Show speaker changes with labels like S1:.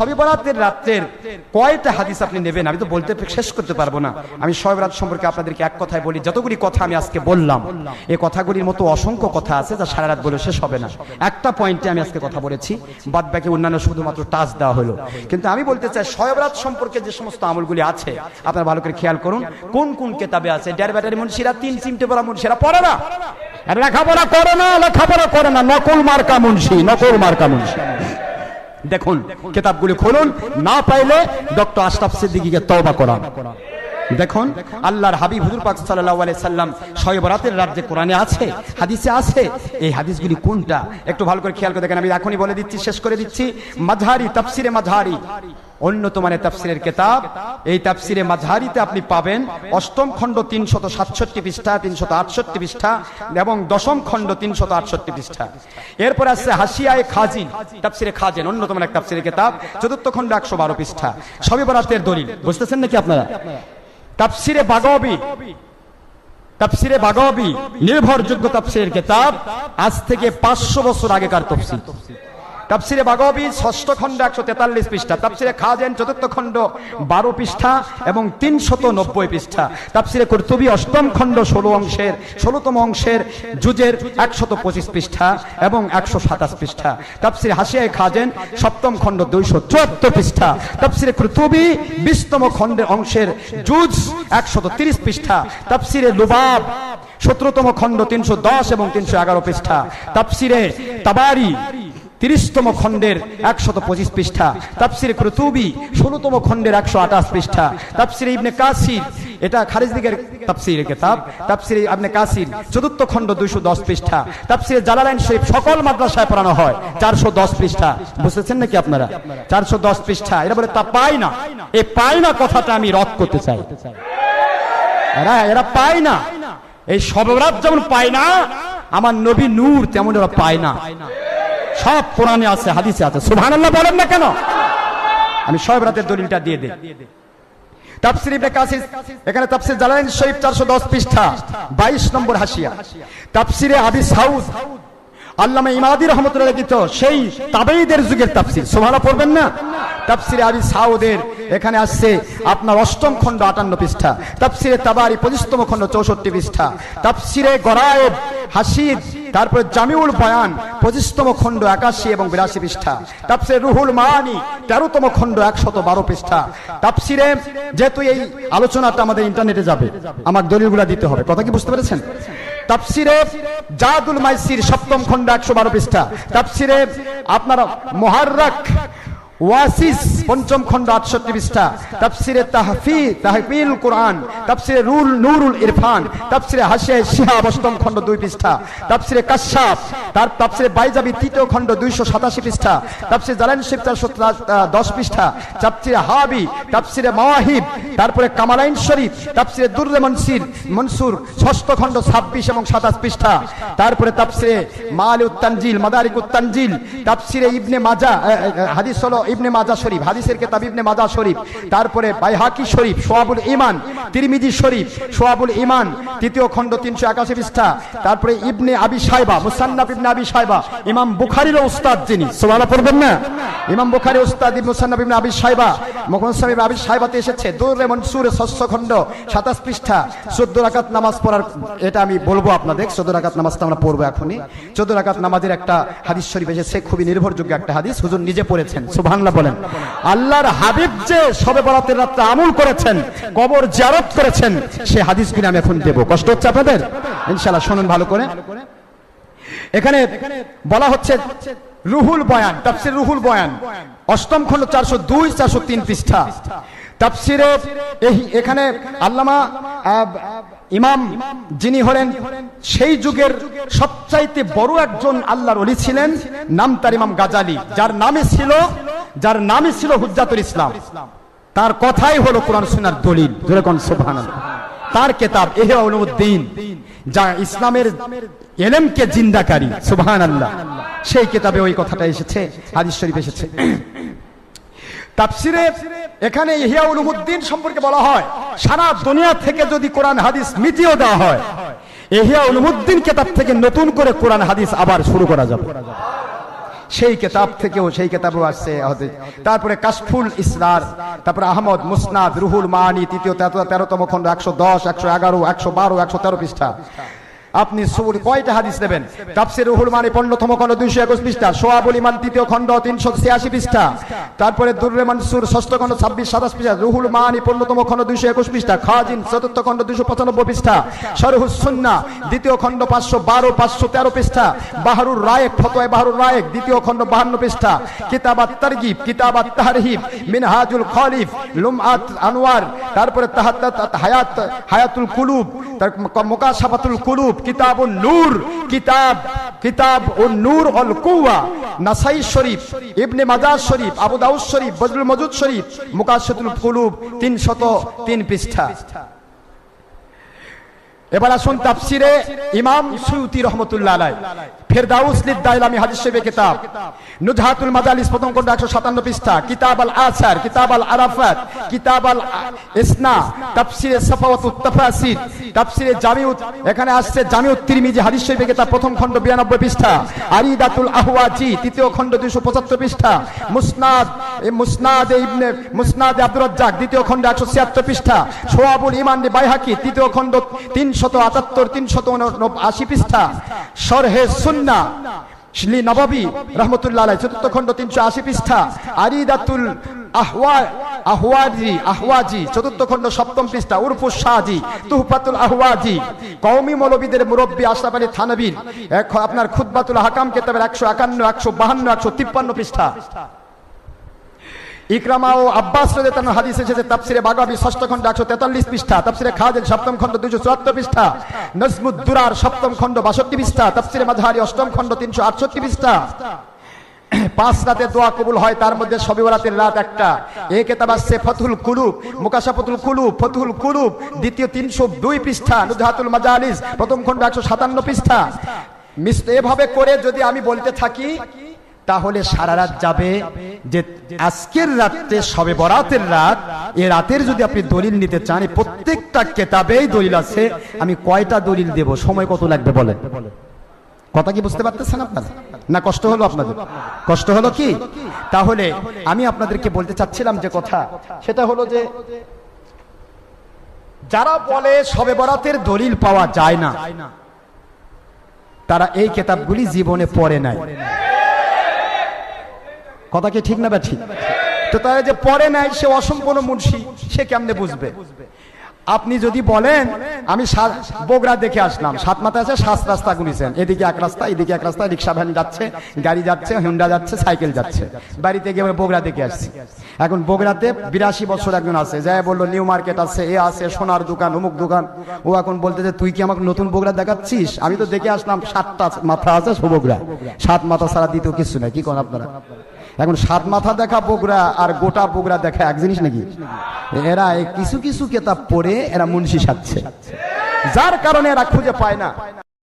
S1: সবে বরাতের রাত্রের কয়টা হাদিস আপনি নেবেন? আমি তো বলতে শেষ করতে পারব না। আমি সবে বরাত সম্পর্কে আপনাদেরকে এক কথায় বলি, যতগুলি কথা আমি আজকে বললাম এই কথাগুলির মতো অসংখ্য কথা আছে যা সারা রাত বলে শেষ হবে না। একটা পয়েন্টে আমি আজকে কথা বলেছি, বাদ বাকি অন্যান্য শুধুমাত্র টাচ দেওয়া হলো। কিন্তু আমি বলতে চাই সবে বরাত সম্পর্কে যে সমস্ত আমলগুলি আছে, আপনারা ভালো করে খেয়াল করুন, কোন কোন কেতাবে আছে? ডেয়ার ব্যাটারি মুন্সিরা, তিন চিমটে পড়া মুন্সিরা, পড়ে না। লেখাপড়া করে না, লেখাপড়া করে না, নকল মার্কা মুন্সি, নকল মার্কা মুন্সি। দেখুন, কিতাবগুলি খুলুন। না পাইলে ডক্টর আশরাফ সিদ্দিকিকে তওবা করা। দেখুন, আল্লাহর হাবিব হুজুর পাক সাল্লাল্লাহু আলাইহি সাল্লাম শয়ে বরাতের রাজ্যে কোরআনে আছে, হাদিসে আছে। এই হাদিসগুলি কোনটা? একটু ভালো করে খেয়াল করে দেখেন, আমি এখনই বলে দিচ্ছি, শেষ করে দিচ্ছি। মাঝহারি, তাফসিরে মাঝহারি। অন্যত মানে তাফসিরের কেতাব। এই তাফসিরে মাঝহারিতে আপনি পাবেন অষ্টম খণ্ড তিনশত সাতষট্টি পৃষ্ঠা, তিনশত আটষট্টি পৃষ্ঠা এবং দশম খণ্ড তিনশত আটষট্টি পৃষ্ঠা। এরপর আসছে হাসিয়ায় খাজিন, তাফসিরে খাজেন, অন্যতম এক তাফসিরের কেতাব, চতুর্থ খণ্ড একশো বারো পৃষ্ঠা। সবই বরাতের দলিল, বুঝতেছেন নাকি আপনারা? তাফসিরে বাগবি তাফসিরে বাগবি, নির্ভরযোগ্য তাফসিরের কেতাব, আজ থেকে পাঁচশো বছর আগেকার তফসিল। তাফসিরে বাগবি, ষষ্ঠ খণ্ড একশো তেতাল্লিশ পৃষ্ঠা। তাফসিরে খাজেন, চতুর্থ খণ্ড বারো পৃষ্ঠা এবং তিনশত নব্বই পৃষ্ঠা। তাফসিরে কর্তুবি, অষ্টম খণ্ড ষোলো অংশের, ষোলোতম অংশের জুজের একশত পঁচিশ পৃষ্ঠা এবং একশো সাতাশ পৃষ্ঠা। তাফসিরে হাসিয়ায় খাজেন, সপ্তম খণ্ড দুইশো চুয়াত্তর পৃষ্ঠা। তাফসিরে কর্তুবি, বিশতম খণ্ডের অংশের জুজ একশত তিরিশ পৃষ্ঠা। তাফসিরে লুবাব, সতেরোতম খণ্ড তিনশো দশ এবং তিনশো এগারো পৃষ্ঠা। তাফসিরে তাবারি তিরিশতম খণ্ডের একশত পঁচিশ পৃষ্ঠা। তাপসিরে কুরতুবি ষোলোতম খণ্ডের একশো আঠাশ পৃষ্ঠা। তাপসিরে ইবনে কাসির, এটা খারিজ দিকের তাপসিরের কেতাব। তাপসিরে ইবনে কাসির, চতুর্থ খণ্ড দুইশো দশ পৃষ্ঠা। তাপসিরে জালালাইন শরীফ সকল মাদ্রাসায় পড়ানো হয়, চারশো দশ পৃষ্ঠা। বুঝতেছেন নাকি আপনারা? চারশো দশ পৃষ্ঠা। এরা বলে, তা পায় না। এই পায় না কথাটা আমি রদ করতে চাই। এরা এরা পায় না। এই সবরাত যেমন পায় না, আমার নবী নূর তেমন ওরা পায় না। সব কোরআনে আছে, হাদিসে আছে। সুবহানাল্লাহ বলেন না কেন? আমি সব রাতের দলিলটা দিয়ে দিই। তাফসির ইবনে কাসির, এখানে তাফসির জালালাইন শরীফ 410 পৃষ্ঠা 22 নম্বর তাফসিরে ইমাদি সেই তাবেঈদের যুগের তাফসির। সুবহানাল্লাহ পড়বেন না? তাফসিরে আবি সাউদের এখানে আসছে আপনার অষ্টম খণ্ড আটান্ন পৃষ্ঠা। তাফসিরে তাবারি পঁচিশতম খণ্ড চৌষট্টি পৃষ্ঠা। তাফসিরে গরায়েব হাসিদ তারপরে জামিউল বয়ান পঁচিশতম খণ্ড একাশি এবং বিরাশি পৃষ্ঠা। তাপসিরে রুহুল মানি তেরোতম খণ্ড একশত বারো পৃষ্ঠা। তাপসিরে যেহেতু এই আলোচনাটা আমাদের ইন্টারনেটে যাবে আমার দলিলগুলা দিতে হবে। কথা কি বুঝতে পেরেছেন? তাপসিরে জাদুল মাইসির সপ্তম খণ্ড একশো বারো পৃষ্ঠা। তাপসিরে আপনার মোহার্রাক ওয়াসিস পঞ্চম খণ্ড আটষট্টি পৃষ্ঠা। তাফসিরে তাহফি তাহফিল কোরআন, তাফসিরে রুল, নুরুল ইরফান, তাফসিরে হাসে শিহাব অষ্টম খণ্ড দুই পৃষ্ঠা। তাফসিরে কাশ্যাপ তার তাফসিরে বাইজাবি তৃতীয় খণ্ড দুইশো সাতাশি পৃষ্ঠা। তাফসিরে জালান শিব চারশো দশ পৃষ্ঠা। তাফসিরে হাবি, তাফসিরে মাওয়াহিব, তারপরে কামালাইন শরীফ, তাফসিরে দুর্রে মনসির, মনসুর, ষষ্ঠ খণ্ড ছাব্বিশ এবং সাতাশ পৃষ্ঠা। তারপরে তাফসিরে মাল উত্তানজিল মাদারিক উত্তানজিল তাফসিরে ইবনে মাজা হাদিস হলো ইবনে মাজা শরীফ হাদিসের কেতাব ইবনে মাদা শরীফ তারপরে বাইহাকি শরীফ সোয়াবুল ইমান তিরমিজি শরীফ, সোয়াবুল ইমান, তৃতীয় খণ্ড তিনশো একাশি পৃষ্ঠা। তারপরে ইবনে আবি সাইবা মুসান্নাফ ইবনে আবি সাইবা ইমাম বুখারির উস্তাদ যিনি। সোয়ালা পড়বেন না? ইমাম বুখারি উস্তাদ মুসান্নাফ ইবনে আবি সাইবা মুখনসাম ইবনে আবি সাইবাতে এসেছে। দুরে মনসুর ষষ্ঠ খণ্ড, সাতাশ পৃষ্ঠা। চোদ্দ রাকাত নামাজ পড়ার, এটা আমি বলব আপনাদের, চোদ্দ রাকাত নামাজটা আমরা পড়ব এখনই। চোদ্দ রাকাত নামাজের একটা হাদিস শরীফ এসেছে, খুবই নির্ভরযোগ্য একটা হাদিস, হুজুর নিজে পড়েছেন, সুবহানাল্লাহ বলেন। আল্লাহর হাবিব যে সবে বরাতের রাত্রে আমল করেছেন, কবর জিয়ারত করেছেন, সে হাদিসগুলি আমি এখন দেব। কষ্ট হচ্ছে আপনাদের? ইনশাআল্লাহ, শুনুন ভালো করে। এখানে বলা হচ্ছে রুহুল বয়ান, তাফসির রুহুল বয়ান। অষ্টম খণ্ড চারশো দুই, চারশো তিন পৃষ্ঠা। তাফসিরে এখানে আল্লামা ইমাম যিনি হলেন, সেই যুগের সবচাইতে বড় একজন আল্লাহর অলি ছিলেন, নাম তার ইমাম গাজালি। যার নামে ছিল যার নামে ছিল হুজ্জাতুল ইসলাম। তার কথাই হলো কোরআন সুনার দলিল। তার কেতাব এহে উলুমুদ্দিন যা ইসলামের এলেমকে জিন্দাকারী। সুবহান আল্লাহ সেই কেতাবে ওই কথাটা এসেছে, হাদিস শরীফ এসেছে। এখানে সম্পর্কে বলা হয়, সারা দুনিয়া থেকে যদি কোরআন হাদিস মিটিয়ে দেওয়া হয় উলুমুদ্দিন কেতাব থেকে নতুন করে কোরআন হাদিস আবার শুরু করা যাবে। সেই কেতাব থেকেও সেই কেতাবও আসছে তারপরে কাশফুল ইসরার, তারপরে আহমদ মুসনাদ, রুহুল মানি, তৃতীয় তেরো তেরোতম খন্ড একশো দশ, একশো এগারো, একশো বারো, একশো তেরো পৃষ্ঠা। আপনি সুর কয়টা হাদিস নেবেন? তাফসির রুহুল মানি পনেরোতম খণ্ড দুইশো একুশ পৃষ্ঠা সোয়াবুল ইমান তৃতীয় খণ্ড তিনশো ছিয়াশি পৃষ্ঠা, তারপরে দুর্রে মনসুর ষষ্ঠ খণ্ড ছাব্বিশ সাতাশ পৃষ্ঠা, রুহুল মানি পনেরোতম খণ্ড দুইশো একুশ পৃষ্ঠা, খাজিন চতুর্থ খণ্ড দুইশো পঁচানব্বই পৃষ্ঠা সরহুস সুন্না দ্বিতীয় খণ্ড পাঁচশো বারো, পাঁচশো তেরো পৃষ্ঠা, বাহারুর রায়েক ফতোয় বাহারুর রায়েক, দ্বিতীয় খণ্ড বাহান্ন পৃষ্ঠা, কিতাবাত তারগিব, কিতাবাত তাহরিব, মিনহাজুল খলিফ, লুমআত আনোয়ার তারপরে হায়াত হায়াতুল কুলুব, তার মোকাশাফাতুল কুলুব কিতাব ও নূর, কিতাব কিতাব ও নূর অল কুয়া নাসাই শরীফ, ইবনে মাজাজ শরীফ, আবু দাউদ শরীফ বজরুল মজুদ শরীফ মুকাশাতুল কুলুব তিনশত তিন পৃষ্ঠা। এবার আসুন তাফসিরে ইমাম সুয়ুতি রহমতুল্লাহ আলাই ফেরদাউস লিদ্দাইলামি হাদিস শরীফের কিতাব। নুজহাতুল মাজালিস প্রথম খণ্ড 157 পৃষ্ঠা। কিতাব আল আসার কিতাব আল আরাফাত কিতাব আল ইসনা, তাফসিরে সাফাওয়াতুত তাফাসির, তাফসিরে জামিউত, এখানে আসছে জামিউত তিরমিজি হাদিস শরীফের কিতাব প্রথম খণ্ড 92 পৃষ্ঠা। আরিদাতুল আহওয়াজি তৃতীয় খণ্ড 275 পৃষ্ঠা। মুসনাদ মুসনাদ ইবনে, মুসনাদ আব্দুর রাজ্জাক, দ্বিতীয় খণ্ড 176 পৃষ্ঠা। সোয়াবুল ইমান বাইহাকি, তৃতীয় খণ্ড 378 380 পৃষ্ঠা। শরহে সুন্না, শ্রী নবাবী রহমতুল্লাহ চতুর্থ খণ্ড তিনশো আশি পৃষ্ঠা। আরিদাতুল আহওয়া, আহওয়াজি আহওয়াজি, চতুর্থ খণ্ড সপ্তম পৃষ্ঠা। কওমি মুরব্বী আপনার হাকাম কেতাবের একশো একান্ন, একশো বাহান্ন, একশো তিপ্পান্ন পৃষ্ঠা। ইকরামা ও আব্বাস রাদিয়াল্লাহু হাদিস এসেছে, তাফসিরে বাগাবি, ষষ্ঠ খণ্ড 143 পৃষ্ঠা, তাফসিরে খাজিল সপ্তম খণ্ড 274 পৃষ্ঠা, নজমুদ দুরার সপ্তম খণ্ড 62 পৃষ্ঠা, তাফসিরে মাযহারি অষ্টম খণ্ড 368 পৃষ্ঠা। পাঁচ রাতে দোয়া কবুল হয়, তার মধ্যে সবে বরাতের রাত একটা। এই কেতাব আসছে ফতুল কুলুব, মুকাশাফতুল কুলুব, ফতুল কুলুব, দ্বিতীয় তিনশো দুই পৃষ্ঠা, নুজহাতুল মাজালিস, প্রথম খণ্ড একশো সাতান্ন পৃষ্ঠা। এভাবে করে যদি আমি বলতে থাকি তাহলে সারা রাত যাবে যে আজকের রাত্রে সবে বরাতের রাত, এ রাতের যদি আপনি দলিল নিতে চান প্রত্যেকটা কেতাবেই দলিল আছে, আমি কয়টা দলিল দেব? সময় কত লাগবে বলেন? কথা কি বুঝতে পারতেছেন আপনারা? না কষ্ট হলো আপনাদের? কষ্ট হলো কি? তাহলে আমি আপনাদেরকে বলতে চাচ্ছিলাম যে কথা, সেটা হলো যে যারা বলে সবে বরাতের দলিল পাওয়া যায় না, তারা এই কেতাবগুলি জীবনে পড়ে নাই। কথা কি ঠিক না বা ঠিক? তো তারা যে পড়ে নাই, সে অসম্পূর্ণ মুন্সি, সে কেমনে বুঝবে? আপনি যদি বলেন, আমি বগুড়া দেখে আসলাম, সাত মাথায় আছে, সাত রাস্তা গুনিছেন। এদিকে এক রাস্তা, এদিকে এক রাস্তা, রিক্সা ভ্যান যাচ্ছে, গাড়ি যাচ্ছে, হুন্ডা যাচ্ছে, সাইকেল যাচ্ছে। বাড়িতে গিয়ে বগুড়া দেখে আসছি। এখন বগুড়াতে বিরাশি বছর একজন আছে, যাই বলল, নিউ মার্কেট আছে, এ আছে, সোনার দোকান, অমুক দোকান। ও এখন বলতে যে তুই কি আমাকে নতুন বগুড়া দেখাচ্ছিস? আমি তো দেখে আসলাম, সাতটা মাথা আছে বগুড়া। সাত মাথা ছাড়া দ্বিতীয় কিছু নাই, কি করেন আপনারা? এখন সাত মাথা দেখা বগুড়া আর গোটা বগুড়া দেখা এক জিনিস নাকি? এরা কিছু কিছু কেতাব পড়ে এরা মুন্সি সাজছে। যার কারণে এরা খুঁজে পায় না।